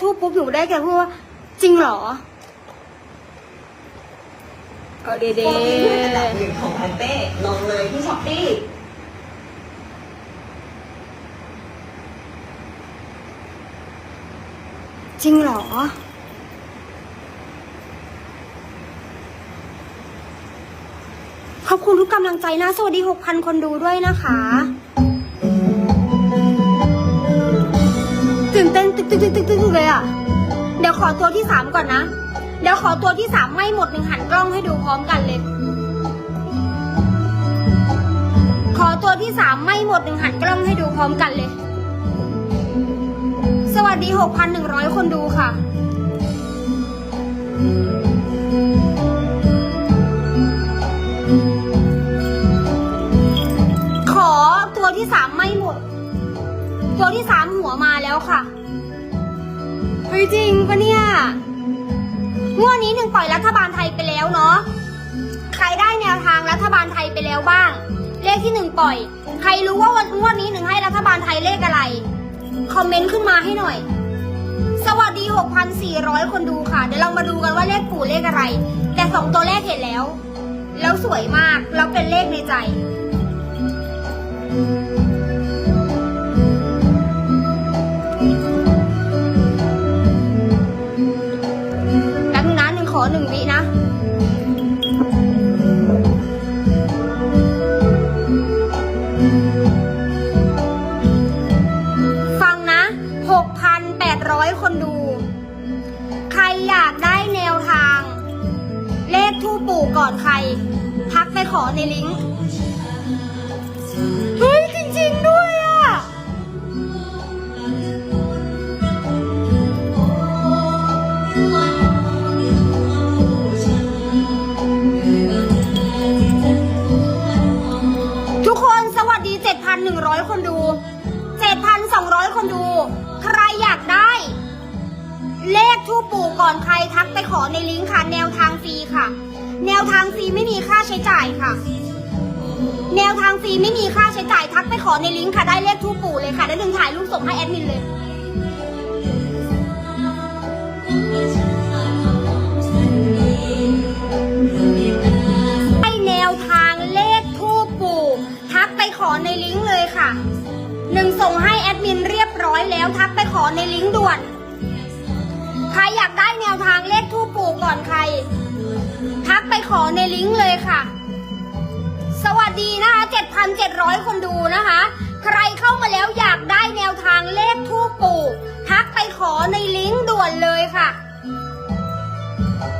ทูปปุ๊บหนูได้แค่พูดว่าจริงเหรอเออเดเดโปรตีนพืชอันดับหนึ่งของแพนเต้ลงเลยที่ช้อปปี้จริงเหรอ ขอบคุณทุกกำลังใจนะ สวัสดี 6,000 คนดูด้วยนะคะ ตึกตึกตึกตึกตึกเลยอะ เดี๋ยวขอตัวที่สามก่อนนะ เดี๋ยวขอตัวที่สามไม่หมดหนึ่งหันกล้องให้ดูพร้อมกันเลย ขอตัวที่สามไม่หมดหนึ่งหันกล้องให้ดูพร้อมกันเลย สวัสดี6,100คนดูค่ะขอตัวที่สามไม่หมด ตัวที่สามหัวมาแล้วค่ะ ฮ้ยจริงปะเนี่ยงวดนี้หนึ่งปล่อยรัฐบาลไทยไปแล้วเนาะ ใครได้แนวทางรัฐบาลไทยไปแล้วบ้าง เลขที่หนึ่งปล่อย ใครรู้ว่าวันงวดนี้หนึ่งให้รัฐบาลไทยเลขอะไร คอมเมนต์ขึ้นมาให้หน่อย สวัสดี 6,400 คนดูค่ะ เดี๋ยวเรามาดูกันว่าเลขปู่เลขอะไร แต่สองตัวเลขเห็นแล้ว แล้วสวยมาก แล้วเป็นเลขในใจ ฟังนะ 6,800 คนดู ใครอยากได้แนวทาง เลขทูปปู่ก่อนใคร ทักไปขอในลิงก์ คนดู ใครอยากได้ เลขทูปปู่ก่อนใครทักไปขอในลิงก์ค่ะ แนวทางฟรีค่ะ แนวทางฟรีไม่มีค่าใช้จ่ายค่ะ แนวทางฟรีไม่มีค่าใช้จ่ายทักไปขอในลิงก์ค่ะ ได้เลขทูปปู่เลยค่ะได้หนึ่งถ่ายรูปส่งให้แอดมินเลยให้ ขอในลิงก์ด่วน ใครอยากได้แนวทางเลขทูปปู่ก่อนใคร ทักไปขอในลิงก์เลยค่ะ สวัสดีนะคะ 7,700 คนดูนะคะ ใครเข้ามาแล้วอยากได้แนวทางเลขทูปปู่ ทักไปขอในลิงก์ด่วนเลยค่ะ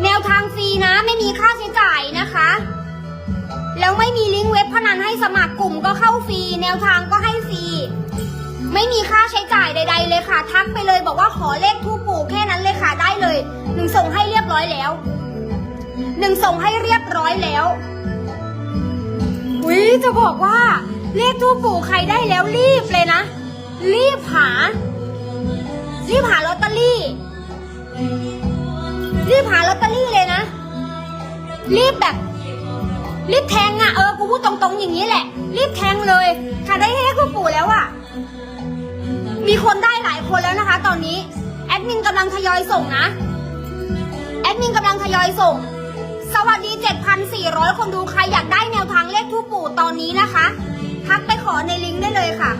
แนวทางฟรีนะไม่มีค่าใช้จ่ายนะคะ แล้วไม่มีลิงก์เว็บพนันให้สมัครกลุ่มก็เข้าฟรี แนวทางก็ให้ ไม่มีค่าใช้จ่ายใด ๆ เลยค่ะ ทักไปเลยบอกว่าขอเลขทูปปู่แค่นั้นเลยค่ะได้เลยหนึ่งส่งให้เรียบร้อยแล้วหนึ่งส่งให้เรียบร้อยแล้ววิจะบอกว่า เลขทูปปู่ใครได้แล้วรีบเลยนะ รีบหา รีบหาลอตเตอรี่ รีบหาลอตเตอรี่เลยนะ รีบแบบรีบแทงอะ่ะเออกูพูดตรงๆอย่างนี้แหละ รีบแทงเลยค่ะได้ให้คุณปู่แล้วอะ่ะ มีคนได้หลายคนแล้วนะคะ ตอนนี้แอดมินกำลังทยอยส่งนะ แอดมินกำลังทยอยส่ง สวัสดี 7,400 คนดูใครอยากได้แนวทางเลขทูปปู่ตอนนี้นะคะ ทักไปขอในลิงก์ได้เลยค่ะ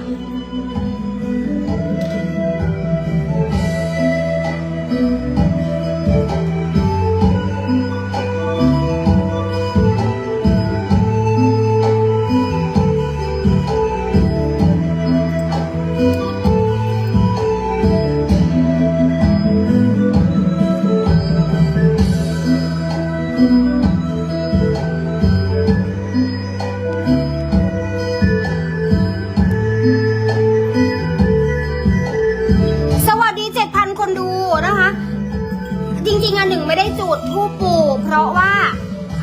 ริงๆอันหนึ่งไม่ได้จุดทูปปู่ เพราะว่า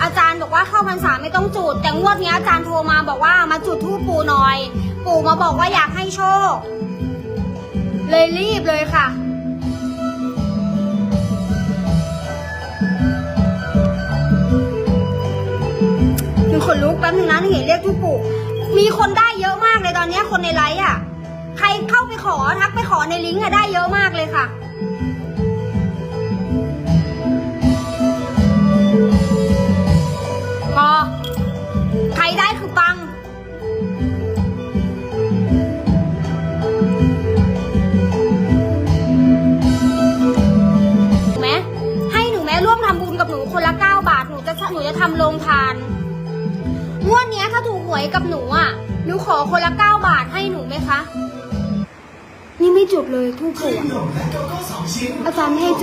อาจารย์บอกว่าเข้าพรรษาไม่ต้องจุด แต่งวดนี้อาจารย์โทรมาบอกว่ามาจุดทูปปู่หน่อย ปู่มาบอกว่าอยากให้โชค เลยรีบเลยค่ะมีคนลุกแป๊บนึงนะเห็นเรียกทูปปู่ มีคนได้เยอะมากเลยตอนนี้คนในไลฟ์อะ ใครเข้าไปขอทักไปขอในลิงก์อะได้เยอะมากเลยค่ะ พอ ใครได้คือปัง แม่ให้หนูแม่ร่วมทำบุญกับหนูคนละ 9 บาท หนูจะหนูจะทำโรงทานงวดเนี้ถ้าถูกหวยกับหนูอะ หนูขอคนละ 9 บาทให้หนูไหมคะ นี่ไม่จบเลยทุกคนอาจารย์ให้